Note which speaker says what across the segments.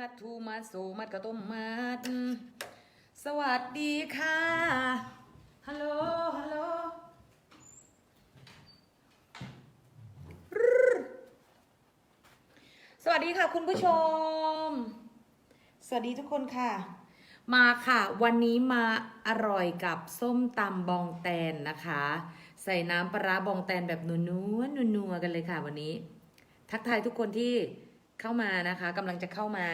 Speaker 1: มัดทูมัดโซมัดกระต้มมัด สวัสดีค่ะ ฮัลโหล ฮัลโหลสวัสดีค่ะคุณผู้ชม สวัสดีทุกคนค่ะ มาค่ะ วันนี้มาอร่อยกับส้มตำบองแตนนะคะ ใส่น้ำปลาบองแตนแบบนัวนัวๆนัวๆกันเลยค่ะวันนี้ ทักทายทุกคนที่ เข้ามานะคะกำลังจะเข้ามา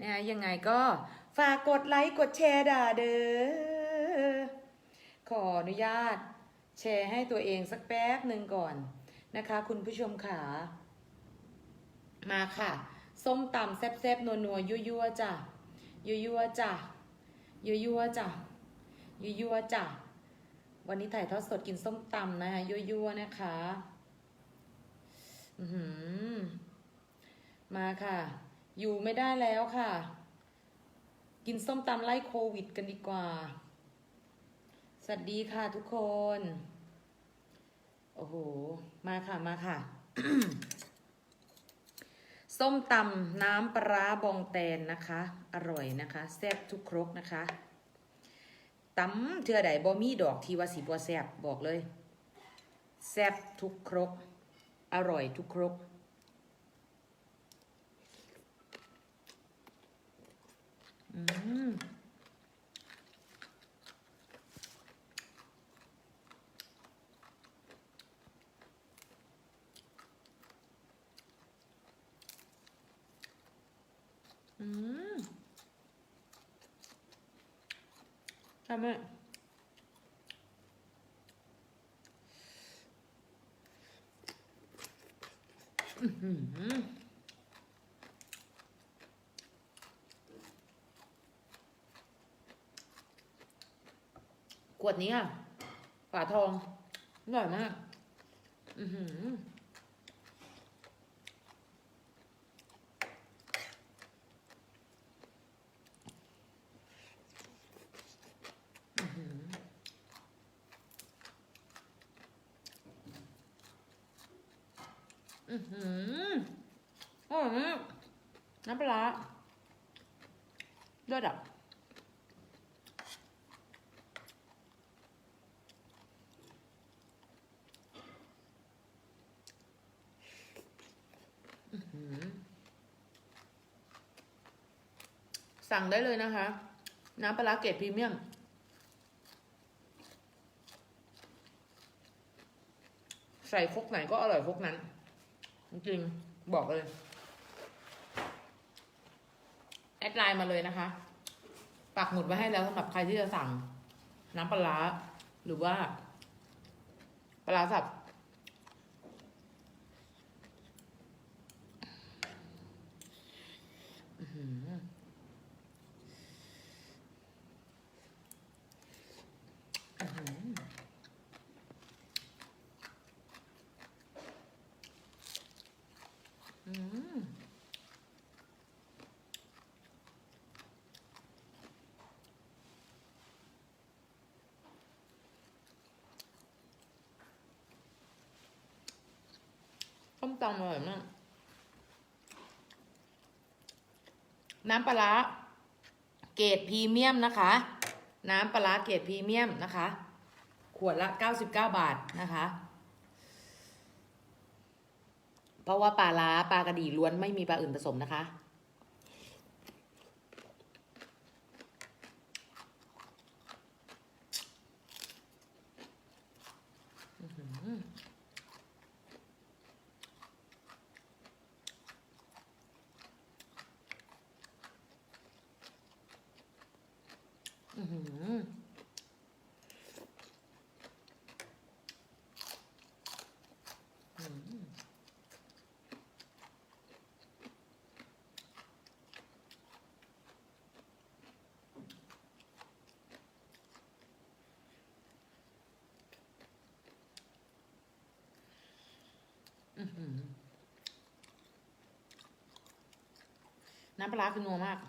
Speaker 1: นะคะยังไงก็ฝากกดไลค์กดแชร์ด่าเด้อขออนุญาตแชร์ให้ตัวเองสักแป๊บหนึ่งก่อนนะคะ คุณผู้ชมค่ะมาค่ะ ส้มตำแซ่บๆนัวๆยั่วๆจ้ะยั่วๆจ้ะยั่วๆจ้ะยั่วๆจ้ะวันนี้ถ่ายทอดสดกินส้มตำนะคะยั่วๆนะคะ อือหือ มาค่ะ อยู่ไม่ได้แล้วค่ะ กินส้มตำไล่โควิดกันดีกว่า สวัสดีค่ะทุกคน โอ้โห มาค่ะมาค่ะ ส้มตำน้ำปลาบองแตนนะคะ อร่อยนะคะ แซ่บทุกครกนะคะตำเทือใดบ่มีดอกทีวาสีบัวแซ่บบอกเลย แซ่บทุกครก อร่อยทุกครก อืมอืมใช่ไมอื้อหือข วดนี้อะ ฝาทองอร่อยมาก อือหืออือหืออร่อยมากน้ำปลาร้าเลือดอะอื้อหือสั่ง ได้เลยนะคะ น้ำปลาเกรดพรีเมียม ใส่คกไหนก็อร่อยคกนั้น จริงบอกเลย แอดไลน์มาเลยนะคะ ปักหมุดไว้ให้แล้วสำหรับใครที่จะสั่ง น้ำปลาหรือว่า ปลาร้าสับ อื้อหืออื้อหืออืม้มตำอร่อยมากน้ำปลาเกรดพรีเมียมนะคะ น้ำปลาเกรดพรีเมียมนะคะ ขวดละ99บาทนะคะ เพราะว่าปลาล้าปลากระดีล้วนไม่มีปลาอื่นผสมนะคะ อื้อหืออื้อหืออื้อหืออื้อหือ น้ำปลาคือนัวมาก อ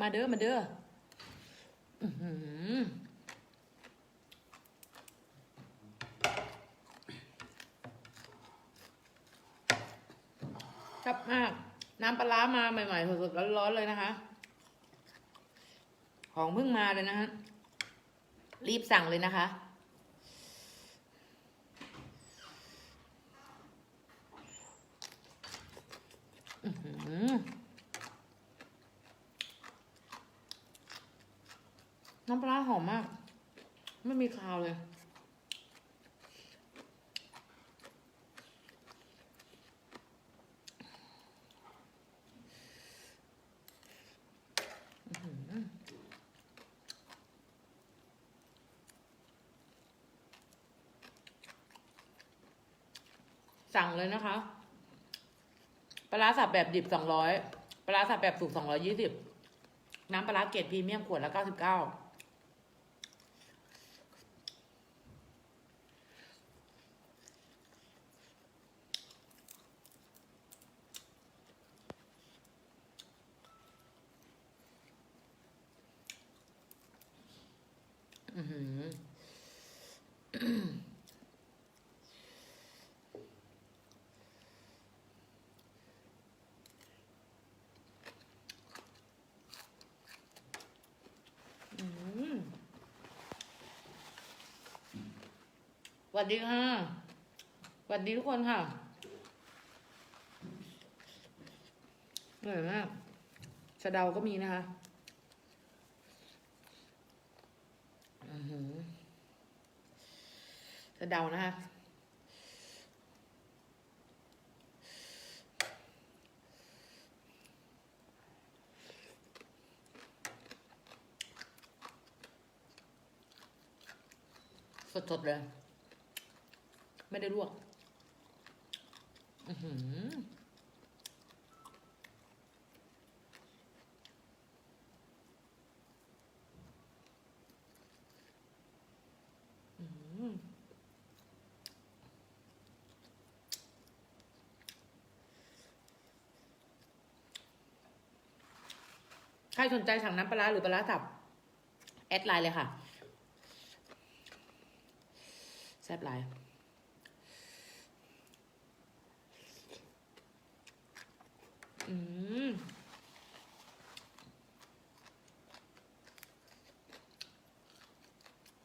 Speaker 1: มาเด้อ มาเด้อชับมาก น้ำปลามาใหม่ ๆ สดๆร้อนๆเลยนะคะ ของเพิ่งมาเลยนะฮะ รีบสั่งเลยนะคะอื้อหื น้ำปลาหอมมาก ไม่มีคาวเลย สั่งเลยนะคะ ปลาร้าสับแบบดิบสองร้อยปลาร้าสับแบบสุกสองร้อยี่สิบน้ำปลาร้าเกรดพรีเมียมขวดละเก้าสิบเก้า อือหือ อืม สวัสดีค่ะสวัสดีทุกคนค่ะอร่อยมากสะเดาก็มีนะคะอือหือสะเดานะคะสดๆเลย ไม่ได้ลวก อือหือใครสนใจสั่งน้ำปลาหรือปลาสับ แอดไลน์เลยค่ะ แซ่บหลา อืม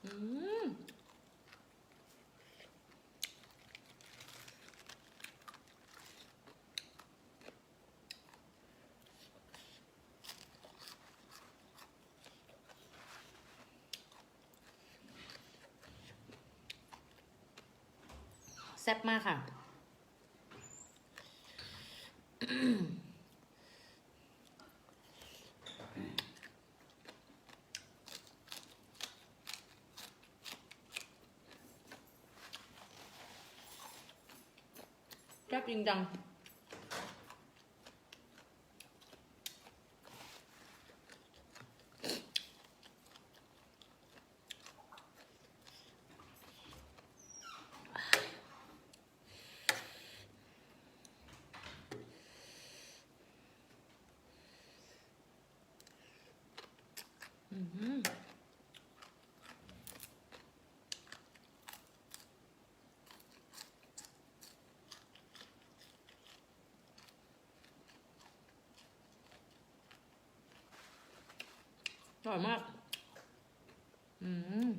Speaker 1: อืมแซ่บมากค่ะ แซ่ อร่อยมาก อืม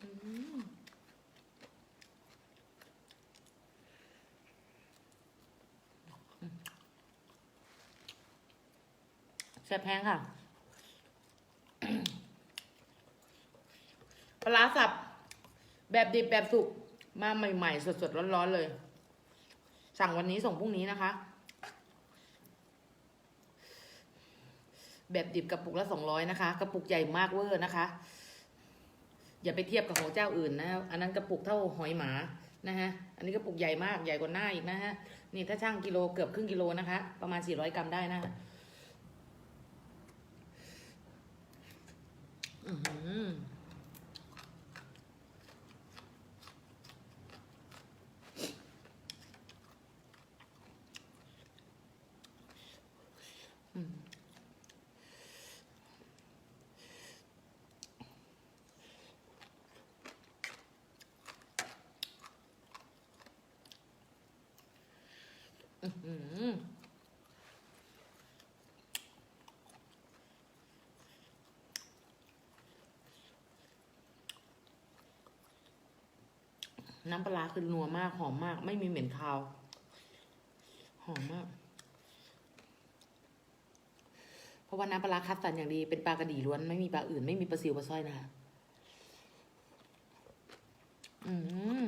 Speaker 1: อืม แซ่บแพงค่ะ ปลาสับ แบบดิบแบบสุก มาใหม่ ๆ สดๆร้อนๆเลย สั่งวันนี้ส่งพรุ่งนี้นะคะ แบบดิบกระปุกละสองร้อยนะคะ กระปุกใหญ่มากเวอร์นะคะ อย่าไปเทียบกับของเจ้าอื่นนะ อันนั้นกระปุกเท่าหอยหมานะฮะ อันนี้กระปุกใหญ่มาก ใหญ่กว่าหน้าอีกนะฮะ นี่ถ้าช่างกิโลเกือบครึ่งกิโลนะคะ ประมาณ 400 กรัมได้นะฮะ อือหือม อื้อหือ น้ำปลาคือนัวมาก หอมมาก ไม่มีเหม็นคาว หอมมาก เพราะว่าน้ำปลาร้าคัดสรรอย่างดี เป็นปลากระดีล้วน ไม่มีปลาอื่น ไม่มีปลาซิวปลาสร้อยนะคะ อืม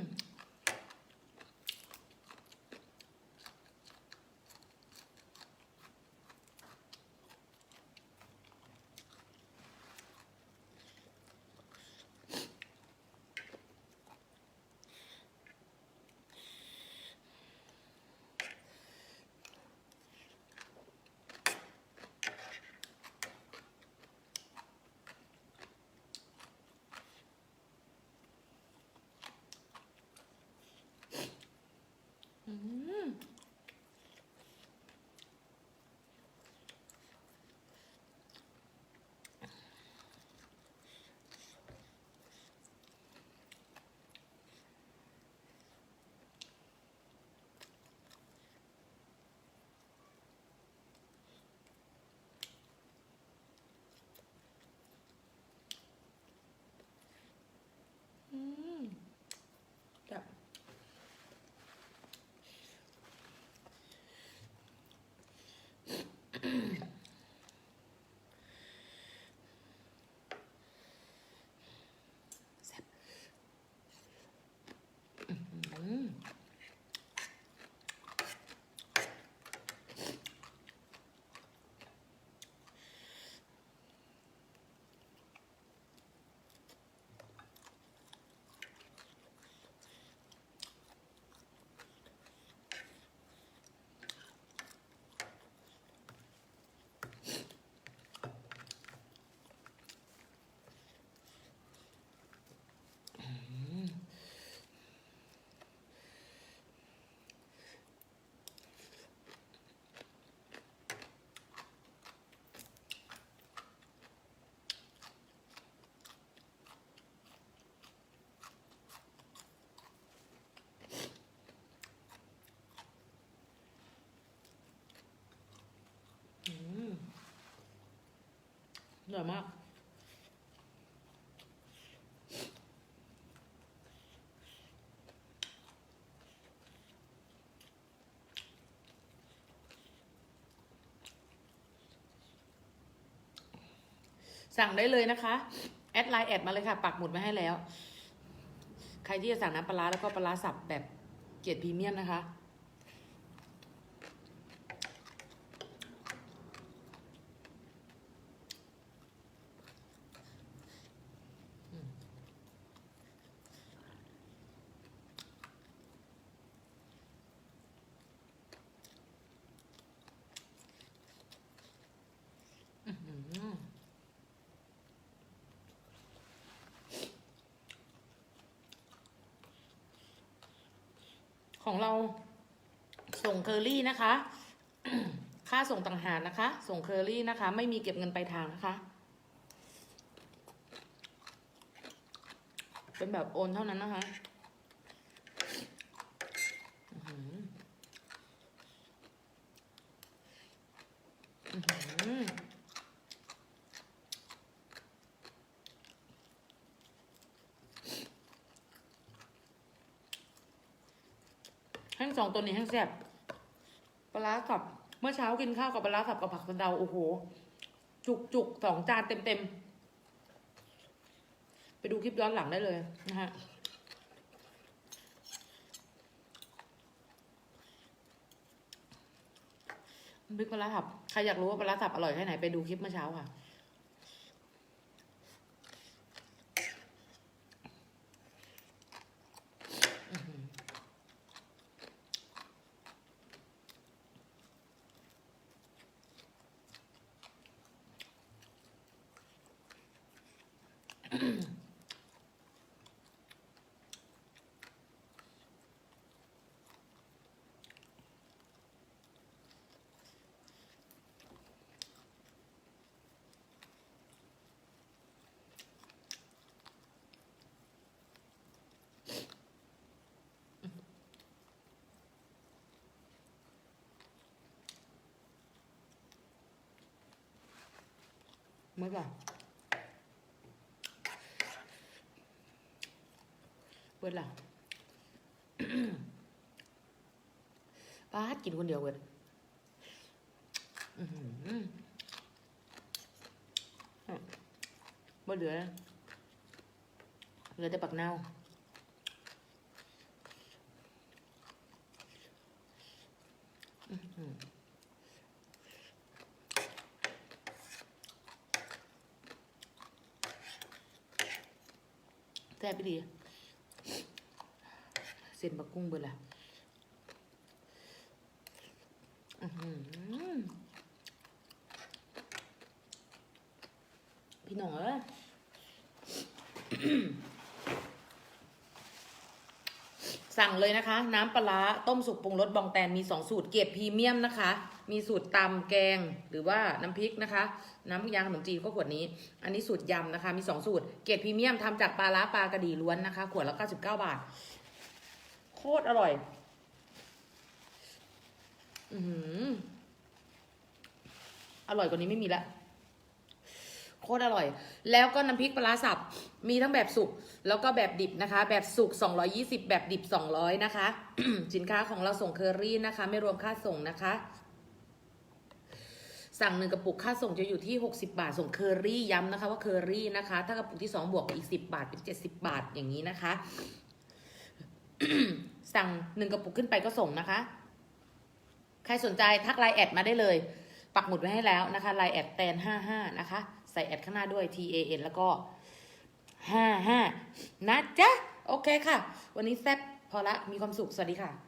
Speaker 1: อร่อยมาก สั่งได้เลยนะคะ แอดไลน์แอดมาเลยค่ะ ปักหมุดมาให้แล้ว ใครที่จะสั่งน้ำปลาแล้วก็ปลาร้าสับแบบเกียรติพรีเมียมนะคะ อื้อหือ ของเราส่งเคอรี่นะคะ ค่าส่งต่างหากนะคะ ส่งเคอรี่นะคะ ไม่มีเก็บเงินปลายทางนะคะ เป็นแบบโอนเท่านั้นนะคะอื้อหืออื้อหือแห้ง สองตัวนี้แห้งแซ่บปลาร้าสับเมื่อเช้ากินข้าวกับปลาสับกับผักสะเดาโอ้โห จุกจุกสองจานเต็มเต็มๆไปดูคลิปย้อนหลังได้เลยนะฮะพริกปลาสับใครอยากรู้ว่าปลาร้าสับอร่อยแค่ไหนไปดูคลิปเมื่อเช้าค่ะ อื้อหือ เมื่อก่อนเปิดละป้ากินคนเดียวเว้ยอื้อหือบ่เหลือ เหลือแต่ปักเน่าอื้อหือแซ่บไปดีเส้นบักกุ้งเบิดละพี่น้องเอ้ยสั่งเลยนะคะ น้ำปลาต้มสุกปรุงรสบองแตนมี2สูตรเกรดพรีเมียมนะคะ มีสูตรตำแกงหรือว่าน้ำพริกนะคะ น้ำยางขนมจีนก็ขวดนี้ อันนี้สูตรยำนะคะ มี 2 สูตร เกรดพรีเมียมทำจากปลาร้าปลากระดีล้วนนะคะ ขวดละ 99 บาท โคตรอร่อย อืออร่อยกว่านี้ไม่มีละโคตรอร่อย แล้วก็น้ำพริกปลาร้าสับ มีทั้งแบบสุก แล้วก็แบบดิบนะคะ แบบสุก 220 แบบดิบ 200 นะคะ สินค้าของเราส่งเคอรี่นะคะ ไม่รวมค่าส่งนะคะ สั่งหนึ่งกระปุกค่าส่งจะอยู่ที่ 60 บาท ส่งเคอรี่ย้ำนะคะว่าเคอรี่นะคะ ถ้ากระปุกที่ 2 บวกอีก 10 บาทเป็น 70 บาทอย่างนี้นะคะ สั่งหนึ่งกระปุกขึ้นไปก็ส่งนะคะ ใครสนใจทักไลน์แอดมาได้เลย ปักหมุดไว้ให้แล้วนะคะไลน์แอดแตน55 นะคะ ใส่แอดข้างหน้าด้วย T A N แล้วก็ 55 นะจ๊ะ โอเคค่ะ วันนี้แซ่บพอละมีความสุข สวัสดีค่ะ